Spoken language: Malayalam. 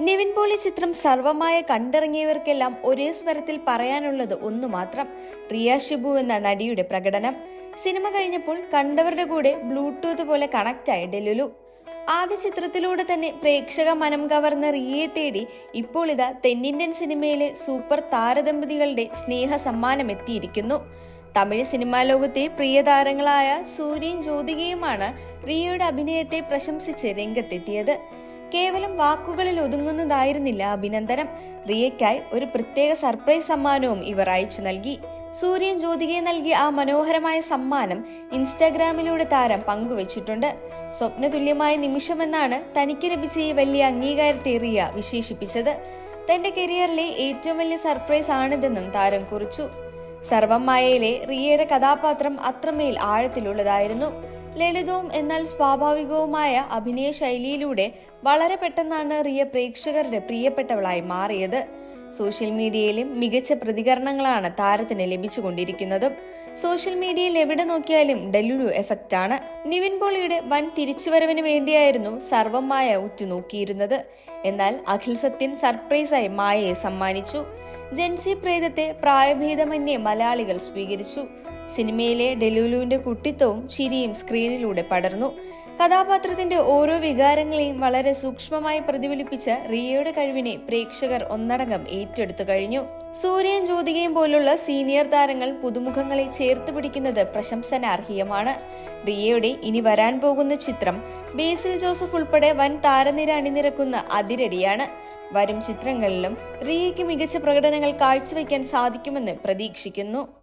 നിവിൻ പോളി ചിത്രം സർവമായ കണ്ടിറങ്ങിയവർക്കെല്ലാം ഒരേ സ്വരത്തിൽ പറയാനുള്ളത് ഒന്നു മാത്രം റിയ ഷിബു എന്ന നടിയുടെ പ്രകടനം. സിനിമ കഴിഞ്ഞപ്പോൾ കണ്ടവരുടെ കൂടെ ബ്ലൂടൂത്ത് പോലെ കണക്റ്റായി ഡെലുലു ആദ്യ ചിത്രത്തിലൂടെ തന്നെ പ്രേക്ഷക മനം കവർന്ന റിയയെ തേടി ഇപ്പോൾ ഇതാ തെന്നിന്ത്യൻ സിനിമയിലെ സൂപ്പർ താരദമ്പതികളുടെ സ്നേഹ സമ്മാനം എത്തിയിരിക്കുന്നു. തമിഴ് സിനിമാ ലോകത്തെ പ്രിയ താരങ്ങളായ സൂര്യൻ ജ്യോതികയുമാണ് റിയയുടെ അഭിനയത്തെ പ്രശംസിച്ച് രംഗത്തെത്തിയത്. കേവലം വാക്കുകളിൽ ഒതുങ്ങുന്നതായിരുന്നില്ല അഭിനന്ദനം. റിയയ്ക്കായി ഒരു പ്രത്യേക സർപ്രൈസ് സമ്മാനവും ഇവർ അയച്ചു നൽകി. സൂര്യൻ ജ്യോതികയെ നൽകിയ ആ മനോഹരമായ സമ്മാനം ഇൻസ്റ്റാഗ്രാമിലൂടെ താരം പങ്കുവച്ചിട്ടുണ്ട്. സ്വപ്നതുല്യമായ നിമിഷമെന്നാണ് തനിക്ക് ലഭിച്ച ഈ വലിയ അംഗീകാരത്തെ റിയ വിശേഷിപ്പിച്ചത്. തന്റെ കരിയറിലെ ഏറ്റവും വലിയ സർപ്രൈസ് ആണിതെന്നും താരം കുറിച്ചു. സർവമായയിലെ റിയയുടെ കഥാപാത്രം അത്രമേൽ ആഴത്തിലുള്ളതായിരുന്നു. ലളിതവും എന്നാൽ സ്വാഭാവികവുമായ അഭിനയ ശൈലിയിലൂടെ വളരെ പെട്ടെന്നാണ് റിയ പ്രേക്ഷകരുടെ പ്രിയപ്പെട്ടവളായി മാറിയത്. സോഷ്യൽ മീഡിയയിലും മികച്ച പ്രതികരണങ്ങളാണ് താരത്തിന് ലഭിച്ചുകൊണ്ടിരിക്കുന്നതും. സോഷ്യൽ മീഡിയയിൽ എവിടെ നോക്കിയാലും ഡെലുലു എഫക്റ്റ് ആണ്. നിവിൻ പോളിയുടെ വൻ തിരിച്ചുവരവിന് വേണ്ടിയായിരുന്നു സർവം മായ ഉറ്റുനോക്കിയിരുന്നത്. എന്നാൽ അഖിൽ സത്യൻ സർപ്രൈസായി മായയെ സമ്മാനിച്ചു. ജൻസി പ്രേതത്തെ പ്രായഭേദമന്യേ മലയാളികൾ സ്വീകരിച്ചു. സിനിമയിലെ ഡെലുലുവിന്റെ കുട്ടിത്വവും ചിരിയും സ്ക്രീനിലൂടെ പടർന്നു. കഥാപാത്രത്തിന്റെ ഓരോ വികാരങ്ങളെയും വളരെ സൂക്ഷ്മമായി പ്രതിഫലിപ്പിച്ച റിയയുടെ കഴിവിനെ പ്രേക്ഷകർ ഒന്നടങ്കം ഏറ്റെടുത്തു കഴിഞ്ഞു. സൂര്യൻ ജ്യോതികയും പോലുള്ള സീനിയർ താരങ്ങൾ പുതുമുഖങ്ങളെ ചേർത്ത് പിടിക്കുന്നത് പ്രശംസനാർഹീയമാണ്. റിയയുടെ ഇനി വരാൻ പോകുന്ന ചിത്രം ബേസിൽ ജോസഫ് ഉൾപ്പെടെ വൻ താരനിര അണിനിരക്കുന്ന അതിരടിയാണ്. വരും ചിത്രങ്ങളിലും റിയയ്ക്ക് മികച്ച പ്രകടനങ്ങൾ കാഴ്ചവെക്കാൻ സാധിക്കുമെന്ന് പ്രതീക്ഷിക്കുന്നു.